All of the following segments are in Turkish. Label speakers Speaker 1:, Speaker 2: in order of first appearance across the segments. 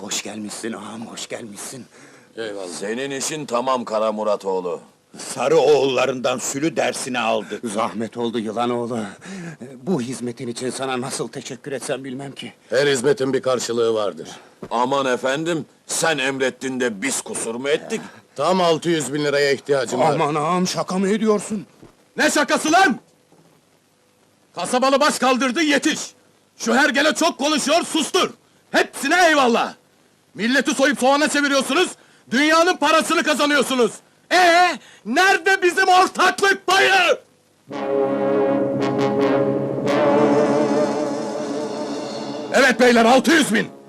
Speaker 1: Hoş gelmişsin ağam, hoş gelmişsin.
Speaker 2: Eyvallah. Senin işin tamam Kara Muratoğlu.
Speaker 3: Sarı oğullarından sülü dersini aldı.
Speaker 1: Zahmet oldu yılan Bu hizmetin için sana nasıl teşekkür etsem bilmem ki.
Speaker 4: Her hizmetin bir karşılığı vardır.
Speaker 2: Aman efendim, sen emrettin de biz kusur mu ettik?
Speaker 4: Tam 600 bin liraya ihtiyacım var.
Speaker 1: Aman ağam şaka mı ediyorsun?
Speaker 4: Ne şakası lan? Kasabalı baş kaldırdı yetiş. Şu hergele çok konuşuyor sustur. Hepsine eyvallah. Milleti soyup soğana çeviriyorsunuz. Dünyanın parasını kazanıyorsunuz. Ee, nerede bizim ortaklık payı? Evet beyler 600 bin.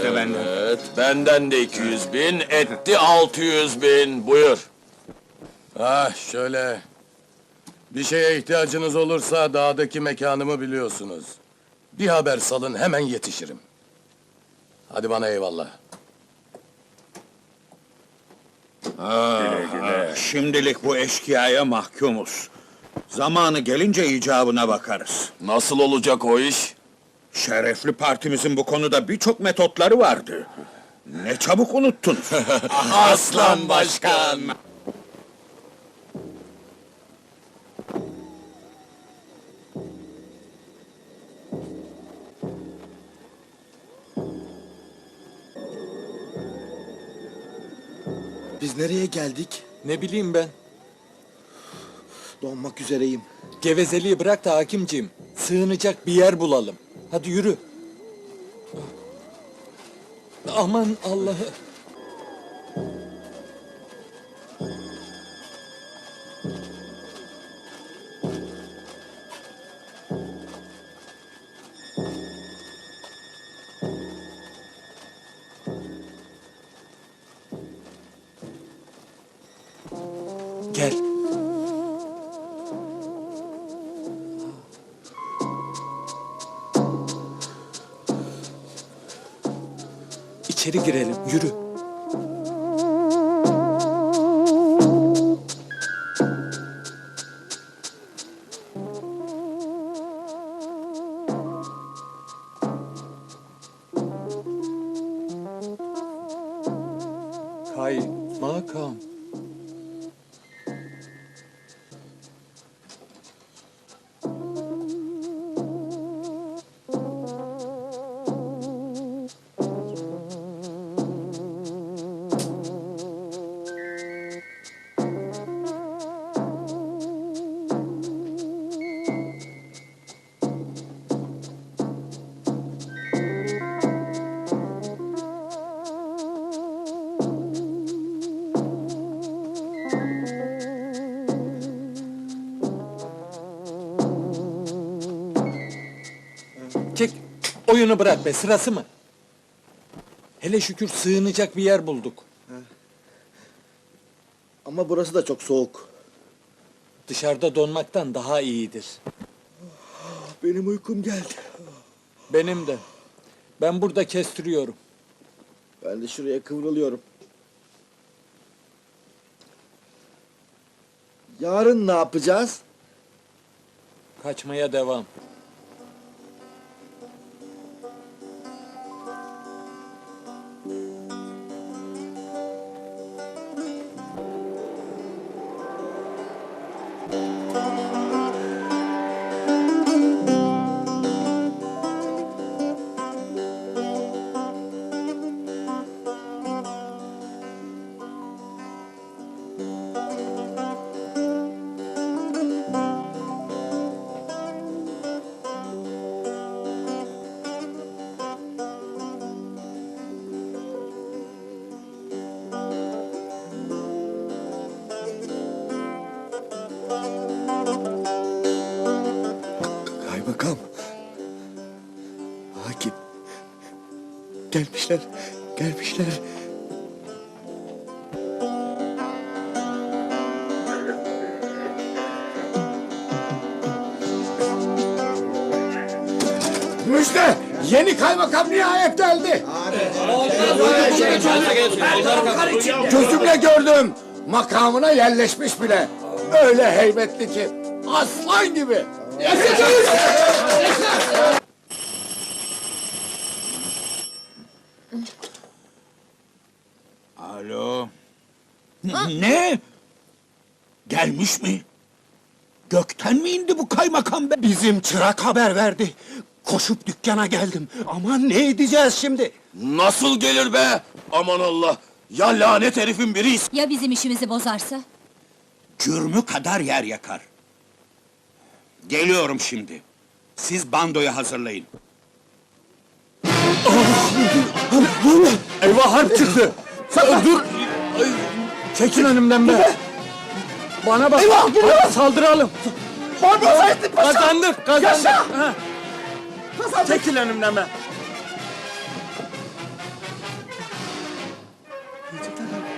Speaker 1: 200, 200 de benden.
Speaker 2: Evet, benden de 200 bin, etti 600 bin. Buyur.
Speaker 4: Ah şöyle. Bir şeye ihtiyacınız olursa dağdaki mekanımı biliyorsunuz. Bir haber salın hemen yetişirim. Hadi bana eyvallah.
Speaker 3: Şimdilik bu eşkıyaya mahkumuz. Zamanı gelince icabına bakarız.
Speaker 2: Nasıl olacak o iş?
Speaker 3: Şerefli partimizin bu konuda birçok metotları vardı. Ne çabuk unuttunuz.
Speaker 2: Aslan Başkan!
Speaker 5: Biz nereye geldik?
Speaker 6: Ne bileyim ben.
Speaker 5: Donmak üzereyim.
Speaker 6: Gevezeliği bırak da hakimciğim. Sığınacak bir yer bulalım. Hadi yürü. Aman Allah'ı. İçeri girelim. Yürü. Kay Oyunu bırak be sırası mı? Hele şükür sığınacak bir yer bulduk.
Speaker 5: Ama burası da çok soğuk.
Speaker 6: Dışarıda donmaktan daha iyidir.
Speaker 5: Benim uykum geldi.
Speaker 6: Benim de. Ben burada kestiriyorum.
Speaker 5: Ben de şuraya kıvrılıyorum. Yarın ne yapacağız?
Speaker 6: Kaçmaya devam.
Speaker 5: Kaymakam. Hakim. Gelmişler. Gelmişler.
Speaker 4: Müjde!
Speaker 7: Yeni kaymakam nihayet geldi. Gözümle gördüm. Makamına yerleşmiş bile. Öyle heybetli ki. Aslan gibi.
Speaker 3: Alo. Ne? Gelmiş mi? Gökten mi indi bu kaymakam be?
Speaker 1: Bizim çırak haber verdi. Koşup dükkana geldim. Aman ne edeceğiz şimdi?
Speaker 2: Nasıl gelir be? Aman Allah! Ya lanet herifin biri
Speaker 8: Ya bizim işimizi bozarsa?
Speaker 3: Cürmü kadar yer yakar. Geliyorum şimdi. Siz bandoyu hazırlayın.
Speaker 6: Eyvah harp çıktı. Sen dur. Çekin önümden be. Bana bak. Eyvah dur. Saldıralım. Kazandık kazandık. Ha. Çekil önümden be.
Speaker 7: Hoş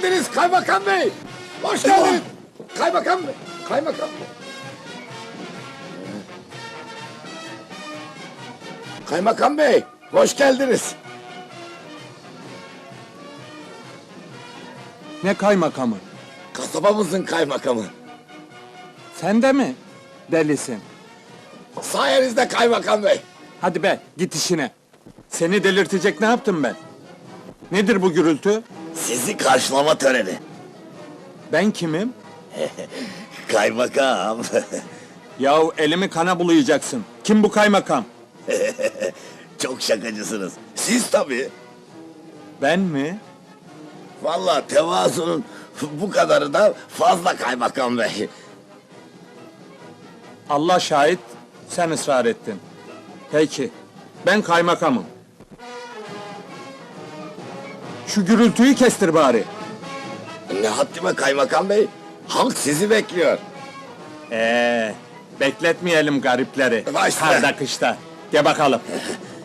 Speaker 7: geldiniz kaymakam bey. Hoş geldiniz. Kaymakam bey. Kaymakam bey. Kaymakam bey, hoş geldiniz.
Speaker 6: Ne kaymakamı?
Speaker 7: Kasabamızın kaymakamı.
Speaker 6: Sen de mi? Delisin.
Speaker 7: Sayenizde kaymakam bey.
Speaker 6: Hadi be git işine. Seni delirtecek ne yaptım ben? Nedir bu gürültü?
Speaker 7: Sizi karşılama töreni.
Speaker 6: Ben kimim?
Speaker 7: Kaymakam.
Speaker 6: Yahu elimi kana bulayacaksın. Kim bu kaymakam?
Speaker 7: Çok şakacısınız. Siz tabii.
Speaker 6: Ben mi?
Speaker 7: Vallahi tevazunun bu kadarı da fazla kaymakam bey.
Speaker 6: Allah şahit, sen ısrar ettin. Peki, ben kaymakamım. Şu gürültüyü kestir bari.
Speaker 7: Ne haddime kaymakam bey? Halk sizi bekliyor.
Speaker 6: Ee, bekletmeyelim garipleri.
Speaker 7: Başla.
Speaker 6: Karda kışta. Gel bakalım.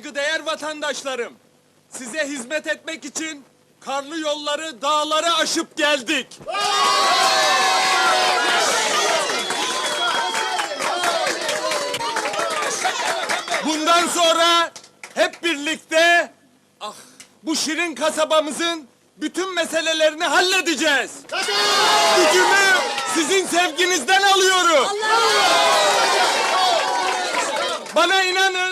Speaker 6: Saygıdeğer vatandaşlarım, size hizmet etmek için karlı yolları, dağları aşıp geldik. Bundan sonra hep birlikte ah, bu şirin kasabamızın bütün meselelerini halledeceğiz. Gücümü sizin sevginizden alıyorum. Bana inanın,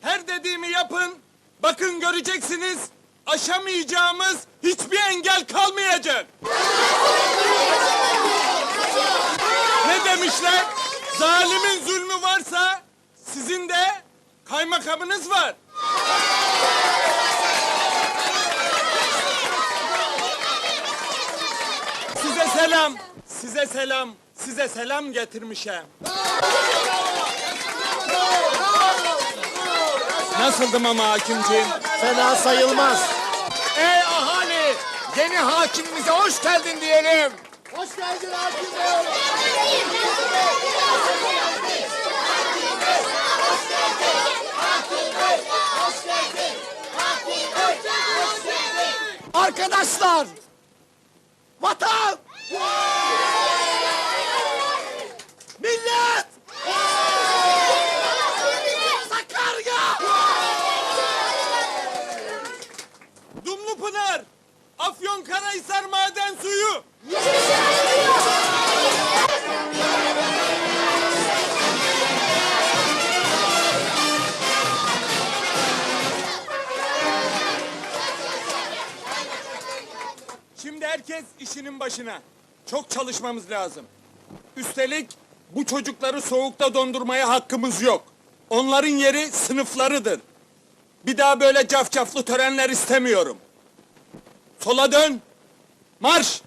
Speaker 6: her dediğimi yapın. Bakın göreceksiniz, aşamayacağımız hiçbir engel kalmayacak. ne demişler? Zalimin zulmü varsa sizin de kaymakamınız var. Size selam, size selam, size selam getirmişim. Nasıldım ama hakimciğim?
Speaker 7: Fena sayılmaz. Ey ahali! Yeni hakimimize hoş geldin diyelim. Hoş geldin hakim bey. Arkadaşlar! Vatan!
Speaker 6: Afyonkarahisar maden suyu! Şimdi herkes işinin başına. Çok çalışmamız lazım. Üstelik bu çocukları soğukta dondurmaya hakkımız yok. Onların yeri sınıflarıdır. Bir daha böyle cafcaflı törenler istemiyorum. Sola dön. Marş!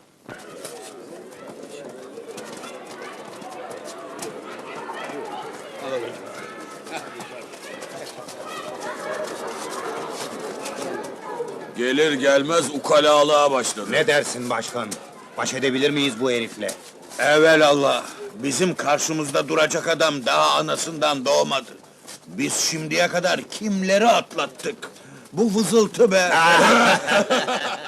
Speaker 2: Gelir gelmez ukalalığa başladı.
Speaker 1: Ne dersin başkan? Baş edebilir miyiz bu herifle?
Speaker 3: Evelallah. Bizim karşımızda duracak adam daha anasından doğmadı. Biz şimdiye kadar kimleri atlattık? Bu vızıltı be!